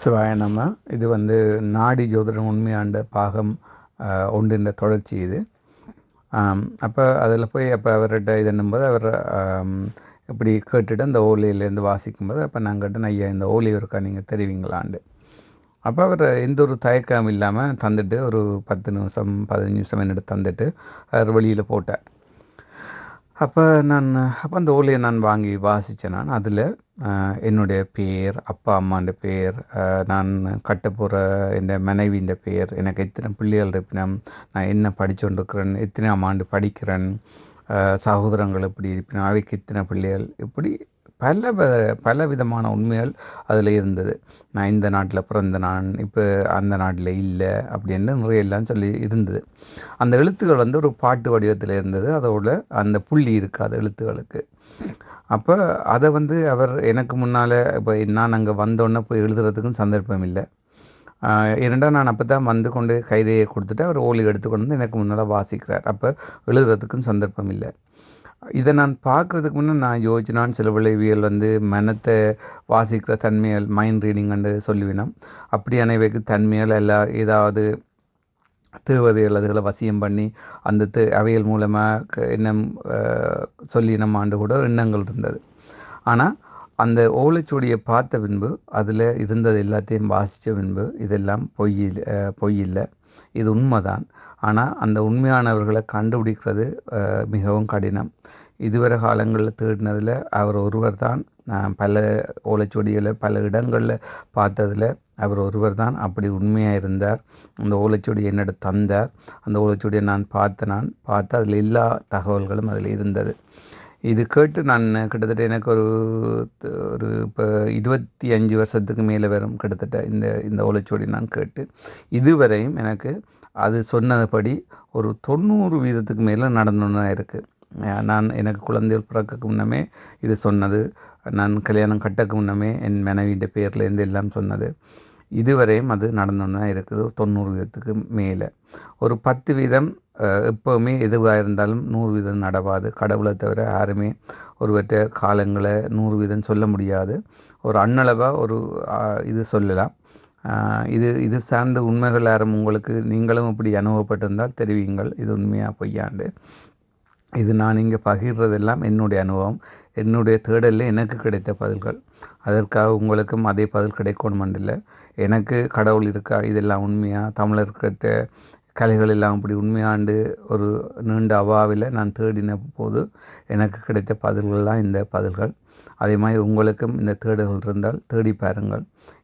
சிவாய நம்ம இது வந்து நாடி ஜோதிடம் உண்மையாண்ட பாகம் ஒன்றின் தொடர்ச்சி இது. அப்போ அதில் போய் அப்போ அவர்கிட்ட இது என்னும்போது அவர் இப்படி கேட்டுட்டு அந்த ஓலியிலேருந்து வாசிக்கும்போது அப்போ நான் கேட்டேன் ஐயா இந்த ஓலி இருக்கா? நீங்கள் தெரிவிங்களாண்டு. அப்போ அவர் எந்த ஒரு தயக்கம் இல்லாமல் தந்துட்டு ஒரு பத்து நிமிஷம் பதினஞ்சு நிமிஷம் என்னட்டு தந்துட்டு அவர் வெளியில் போட்டார். அப்போ நான் அப்போ அந்த ஓலையை நான் வாங்கி வாசித்தேன் நான். அதில் என்னுடைய பேர் அப்பா அம்மாண்ட பேர் நான் கட்டப்போகிற இந்த மனைவியின் பேர் எனக்கு எத்தனை பிள்ளைகள் இருப்பினம் நான் என்ன படித்து கொண்டிருக்கிறேன் எத்தனை ஆண்டு படிக்கிறேன் சகோதரங்கள் எப்படி இருப்பினும் அவைக்கு எத்தனை பிள்ளைகள் இப்படி பல பல விதமான உண்மைகள் அதில் இருந்தது. நான் இந்த நாட்டில் பிறந்த நான் இப்போ அந்த நாட்டில் இல்லை அப்படின்னு நிறையெல்லாம் சொல்லி இருந்தது. அந்த எழுத்துக்கள் வந்து ஒரு பாட்டு வடிவத்தில் இருந்தது. அதோட அந்த புள்ளி இருக்காது எழுத்துக்களுக்கு. அப்போ அதை வந்து அவர் எனக்கு முன்னால் இப்போ நான் அங்கே வந்தோடனே போய் எழுதுறதுக்கும் சந்தர்ப்பம் இல்லை. இரண்டாம் நான் அப்போ தான் வந்து கொண்டு கைதையை கொடுத்துட்டு அவர் ஓலி எடுத்துக்கொண்டு வந்து எனக்கு முன்னால் வாசிக்கிறார். அப்போ எழுதுறதுக்கும் சந்தர்ப்பம் இல்லை. இதை நான் பார்க்குறதுக்கு முன்னே நான் யோசிச்சினான். சில விளைவியல் வந்து மனத்தை வாசிக்கிற தன்மையால் மைண்ட் ரீடிங்னு சொல்லுவினோம். அப்படியான இவைக்கு தன்மையால் எல்லாம் ஏதாவது தேவதைகள் அதுகளை வசியம் பண்ணி அந்த தே அவையல் மூலமாக எண்ணம் சொல்லி நம்ம ஆண்டு கூட எண்ணங்கள் இருந்தது. ஆனால் அந்த ஓலைச்சுவடியை பார்த்த பின்பு அதில் இருந்தது எல்லாத்தையும் வாசித்த பின்பு இதெல்லாம் பொய் பொய் இல்லை இது உண்மைதான். ஆனால் அந்த உண்மையானவர்களை கண்டுபிடிக்கிறது மிகவும் கடினம். இதுவரை காலங்களில் தேடினதில் அவர் ஒருவர் தான். பல ஓலைச்சுவடிகளை பல இடங்களில் பார்த்ததில் அவர் ஒருவர் தான். அப்படி உண்மையாக இருந்தார். அந்த ஓலைச்சுவடி என்னோட தந்தார். அந்த ஓலைச்சுவடியை நான் பார்த்தேன் நான் பார்த்து அதில் எல்லா தகவல்களும் அதில் இருந்தது. இது கேட்டு நான் கிட்டத்தட்ட எனக்கு ஒரு ஒரு இப்போ இருபத்தி அஞ்சு வருஷத்துக்கு மேலே வரும் கிட்டத்தட்ட இந்த இந்த ஓலைச்சுவடி நான் கேட்டு. இதுவரையும் எனக்கு அது சொன்னதுபடி ஒரு தொண்ணூறு வீதத்துக்கு மேலே நடந்துன்னு இருக்குது நான் எனக்கு குழந்தைகள் பிறக்கக்கு முன்னமே இது சொன்னது. நான் கல்யாணம் கட்டக்கு முன்னமே என் மனைவியின் பேரில் இருந்து எல்லாம் சொன்னது. இதுவரையும் அது நடந்துன்னு தான் இருக்குது. தொண்ணூறு வீதத்துக்கு மேலே. ஒரு பத்து வீதம் எப்போவுமே எதுவாக இருந்தாலும் நூறு வீதம் நடவாது. கடவுளை தவிர யாருமே ஒருவற்ற காலங்களை நூறு வீதம் சொல்ல முடியாது. ஒரு அன்னளவாக ஒரு இது சொல்லலாம். இது இது சார்ந்த உண்மைகள் யாரும் உங்களுக்கு நீங்களும் இப்படி அனுபவப்பட்டிருந்தால் தெரிவிங்கள் இது உண்மையாக பொய்யாண்டு. இது நான் இங்கே பகிர்றதெல்லாம் என்னுடைய அனுபவம். என்னுடைய தேடலில் எனக்கு கிடைத்த பதில்கள். அதற்காக உங்களுக்கும் அதே பதில் கிடைக்கணும் எனக்கு கடவுள் இருக்கா? இதெல்லாம் உண்மையாக தமிழர்கிட்ட கலைகள் எல்லாம் அப்படி உண்மையாண்டு ஒரு நீண்ட அவாவில் நான் தேடின போது எனக்கு கிடைத்த பதில்கள்லாம் இந்த பதில்கள். அதே மாதிரி உங்களுக்கும் இந்த தேடுகள் இருந்தால் தேடி பாருங்கள்.